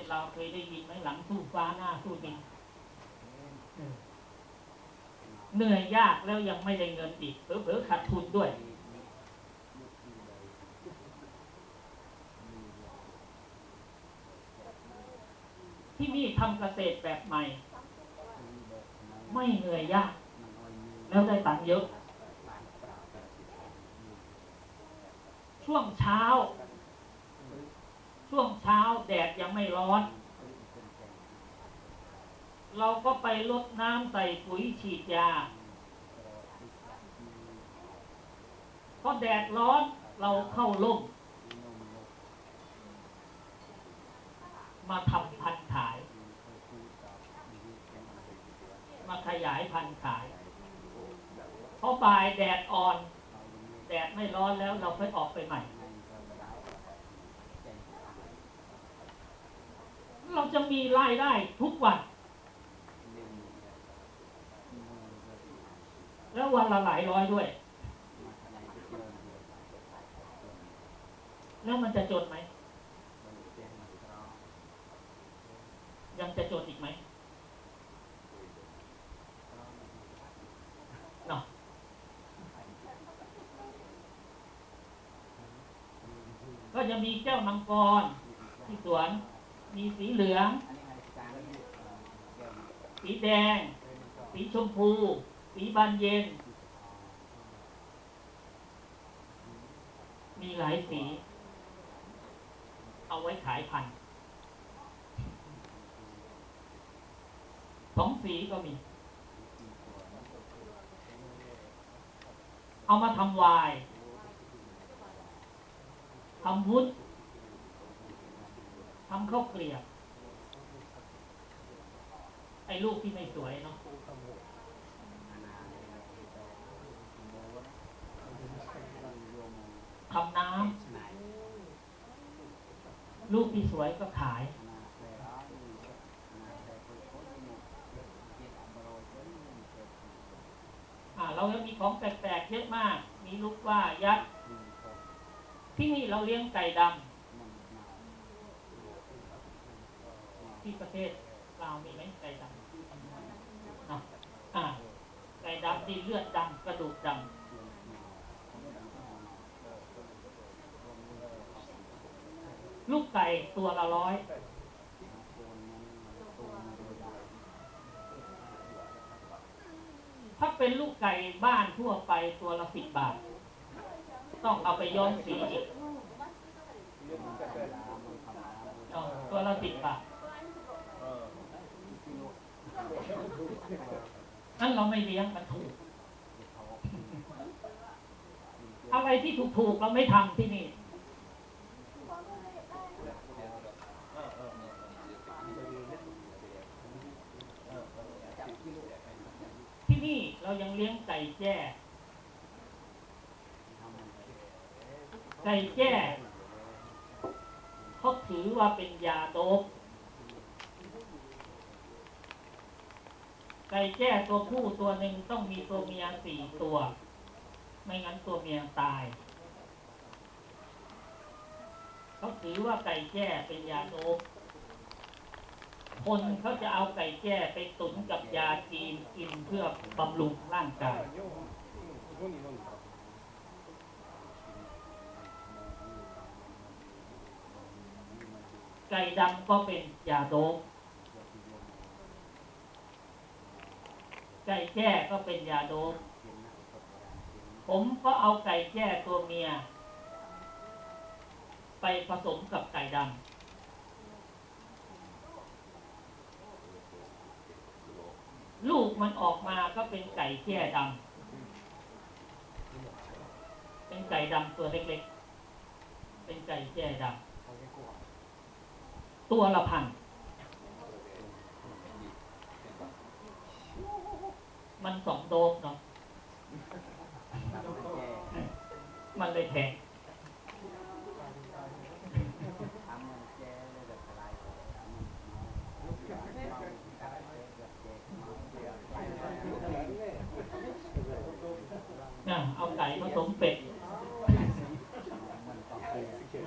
ศเราเคยได้ยินไหมหลังสู้ฟ้าหน้าสู้ดินเออเหนื่อยยากแล้วยังไม่ได้เงินอีกเผลอๆขาดทุนด้วย ที่นี่ทำเกษตรแบบใหม่ ไม่เหนื่อยยาก แล้วได้ตังค์เยอะ ช่วงเช้า ช่วงเช้าแดดยังไม่ร้อน เราก็ไปลดน้ำใส่ปุ๋ยฉีดยาพอแดดร้อนเราเข้าร่มมาทำพันขาย มาขยายพันขายพอบ่ายแดดอ่อน แดดไม่ร้อนแล้วเราค่อยออกไปใหม่ เรา จะมีรายได้ทุกวัน แล้ววันละหลายร้อยด้วย แล้วมันจะจนไหม ยังจะจนอีกไหมเนาะก็จะมีแก้วมังกรที่สวน มีสีเหลือง สีแดง สีชมพู สีบานเย็น มีหลายสี เอาไว้ขายพันธุ์สองสีก็มี เอามาทำวายทำวุ้น ทำข้าวเกลียบไอ้ลูกที่ไม่สวยเนาะทำน้ำลูกที่สวยก็ขายอ่าเรายังมีของแปลกๆเยอะมาก มีลูกว่ายักษ์ที่นี่เราเลี้ยงไก่ดำ ที่ประเทศลาวมีไหมไก่ดำอะอ่าไก่ดำที่เลือดดำกระดูกดำลูกไก่ตัวละร้อยถ้าเป็นลูกไก่บ้านทั่วไปตัวละสิบบาท ต้องเอาไปย้อมสีอีกตัวละสิบบาท นั่นเราไม่เลี้ยงมันถูก อะไรที่ถูกๆเราไม่ทำที่นี่ที่นี่เรายังเลี้ยงไก่แจ้ไก่แจ้เขาถือว่าเป็นยาโดบ ไก่แจ้ตัวผู้ตัวหนึ่งต้องมีตัวเมียสี่ตัว ไม่งั้นตัวเมียตายเขาถือว่าไก่แจ้เป็นยาโดบคนเขาจะเอาไก่แจ้ไปตุนกับยาจีนกินเพื่อบำรุงร่างกายไก่ดำก็เป็นยาโดบ ไก่แจ้ก็เป็นยาโดบผมก็เอาไก่แจ้ตัวเมีย ไปผสมกับไก่ดำลูกมันออกมาก็เป็นไก่แจ้ดำเป็นไก่ดำตัวเล็กๆ เป็นไก่แจ้ดำตัวละพัน มันสองโดสเนาะมันเลยแพงอะเอาไก่ผสมเป็ด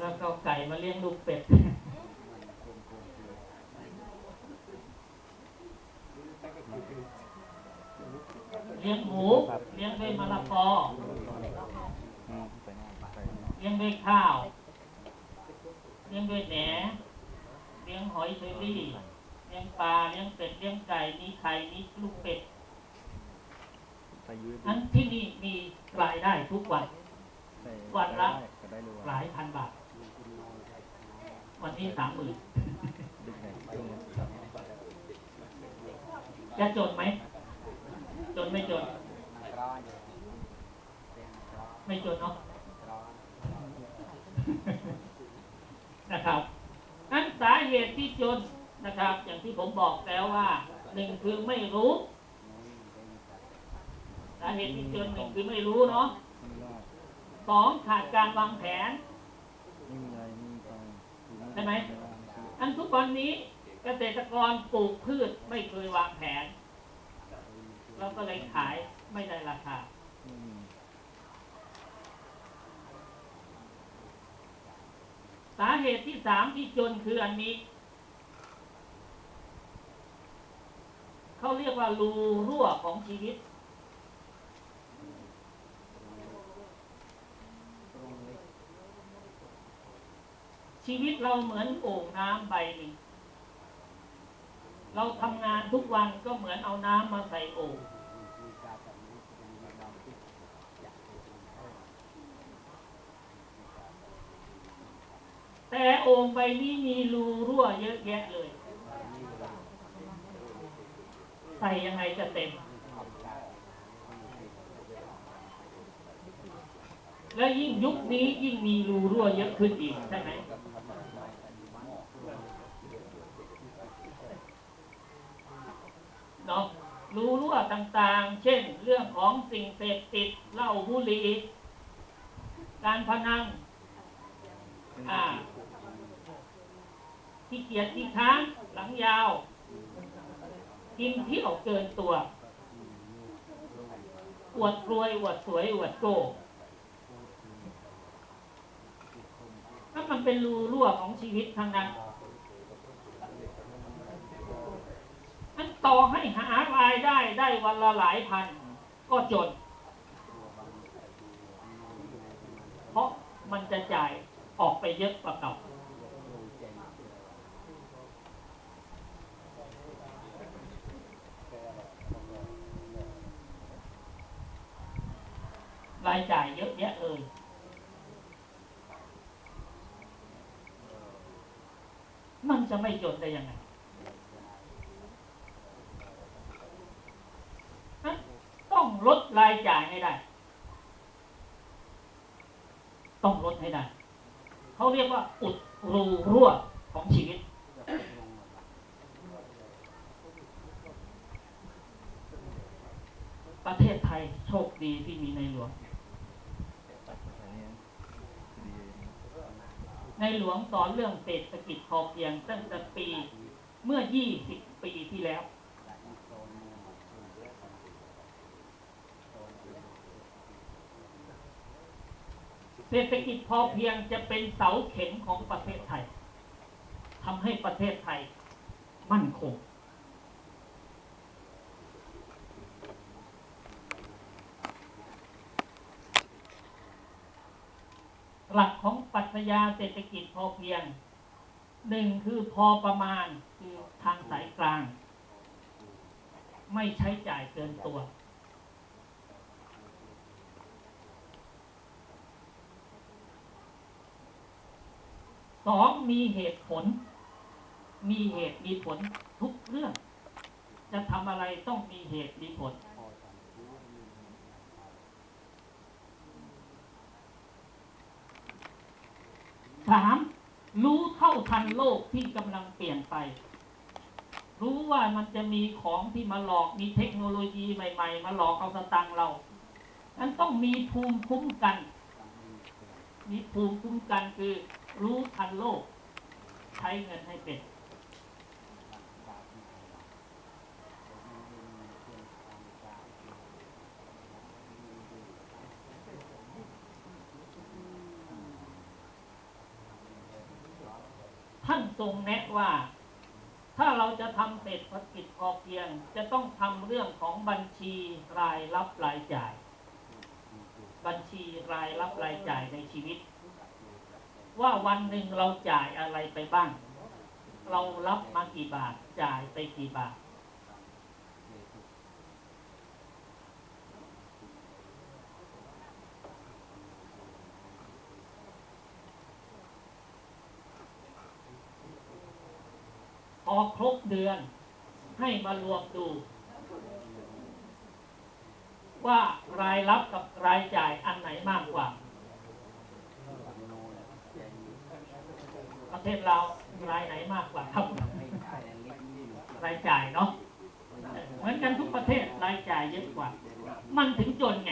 แล้วก็เอาไก่มาเลี้ยงลูกเป็ด เลี้ยงหมู เลี้ยงด้วยมะละกออืมไปหน้าไปหน้าเลี้ยงด้วยข้าว เลี้ยงด้วยแหนเลี้ยงหอยเชอรี่ เลี้ยงปลา เลี้ยงเป็ด เลี้ยงไก่ มีไข่ มีลูกเป็ดไปยืดทั้นที่นี่มีรายได้ทุกวันไปวันละก็ได้รู้หลายพันบาท วันนี้สามหมื่นดึกไหนช่วงนี้จะจนไหม จนไม่จน ไม่จนเนาะนะครับนั้นสาเหตุที่จนนะครับ อย่างที่ผมบอกแล้วว่าหนึ่งคือไม่รู้ สาเหตุที่จนหนึ่งคือไม่รู้เนาะสองขาดการวางแผนไม่มีอะไรไม่มีตังค์ใช่ไหมออันทุกวันนี้เกษตรกรปลูกพืชไม่เคยวางแผน เราก็เลยขายไม่ได้ราคาสาเหตุที่สามที่จนคืออันนี้ เขาเรียกว่ารูรั่วของชีวิต ชีวิตเราเหมือนโอ่งน้ำใบหนึ่ง เราทำงานทุกวันก็เหมือนเอาน้ำมาใส่โอ่งแต่โอ่งใบนี้มีรูรั่วเยอะแยะเลย ใส่ยังไงจะเต็ม และยิ่งยุคนี้ยิ่งมีรูรั่วเยอะขึ้นอีกใช่ไหม เนาะรูรั่ว ต่างๆ เช่น เรื่องของสิ่งเสพติดเหล้าบุหรี่การพนันที่เกียจที่ค้านหลังยาวกินเที่ยวเกินตัวอวดรวยอวดสวยอวดโก้ถ้ามันเป็นรูรั่วของชีวิตทางนั้นมัน ต่อให้หารายได้ได้วันละหลายพัน ก็จน เพราะมันจะจ่ายออกไปเยอะกว่าเก่า รายจ่ายเยอะแยะเลย มันจะไม่จนได้ยังไงนั้นต้อง ลดรายจ่ายให้ได้ ต้องลดให้ได้ เขาเรียกว่า อุดรูรั่วของชีวิต ประเทศไทยโชคดีที่มีในหลวง ในหลวงสอนเรื่องเศรษฐกิจพอเพียงตั้งแต่ปีเมื่อ 20 ปีที่แล้ว เศรษฐกิจพอเพียงจะเป็นเสาเข็มของประเทศไทยทำให้ประเทศไทยมั่นคง หลักของปรัชญาเศรษฐกิจพอเพียงหนึ่งคือพอประมาณคือทางสายกลาง ไม่ใช้จ่ายเกินตัว สองมีเหตุผล มีเหตุมีผลทุกเรื่อง จะทำอะไรต้องมีเหตุมีผล สามรู้เท่าทันโลกที่กำลังเปลี่ยนไป รู้ว่ามันจะมีของที่มาหลอก มีเทคโนโลยีใหม่ ๆ มาหลอกเอาสตังเรานั้นต้องมีภูมิคุ้มกัน มีภูมิคุ้มกันคือ รู้ทันโลก ใช้เงินให้เป็น ท่านทรงแนะว่า ถ้าเราจะทำเศรษฐกิจพอเพียง จะต้องทำเรื่องของบัญชีรายรับรายจ่าย บัญชีรายรับรายจ่ายในชีวิต ว่าวันหนึ่งเราจ่ายอะไรไปบ้าง เรารับมากี่บาท จ่ายไปกี่บาทพอกครบเดือน ให้มารวมดู ว่ารายรับกับรายจ่ายอันไหนมากกว่า ประเทศเรารายไหนมากกว่าครับรายจ่ายเนาะเหมือนกันทุกประเทศรายจ่ายเยอะกว่า มันถึงจนไง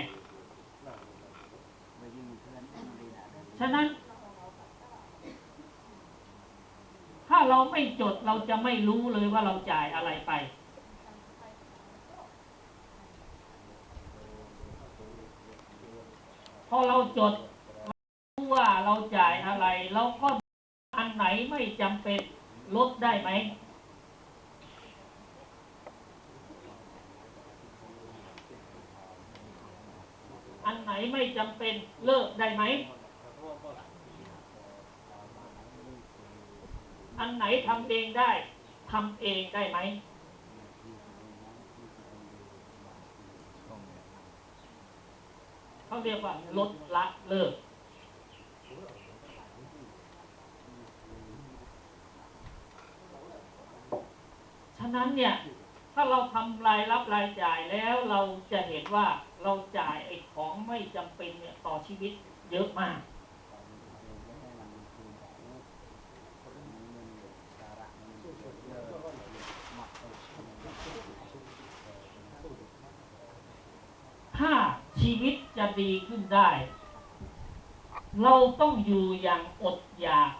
ฉะนั้น ถ้าเราไม่จดเราจะไม่รู้เลยว่าเราจ่ายอะไรไป พอเราจดรู้ว่าเราจ่ายอะไรเราก็ ไม่จำเป็นลดได้ไหม อันไหนไม่จำเป็นเลิกได้ไหม อันไหนทำเองได้ทำเองได้ไหมเขาเรียกว่าลดละเลิกะนั้นเนี่ยถ้าเราทำรายรับรายจ่ายแล้วเราจะเห็นว่าเราจ่ายไอ้ของไม่จำเป็นเนี่ยต่อชีวิตเยอะมากถ้าชีวิตจะดีขึ้นได้ เราต้องอยู่อย่างอดอยาก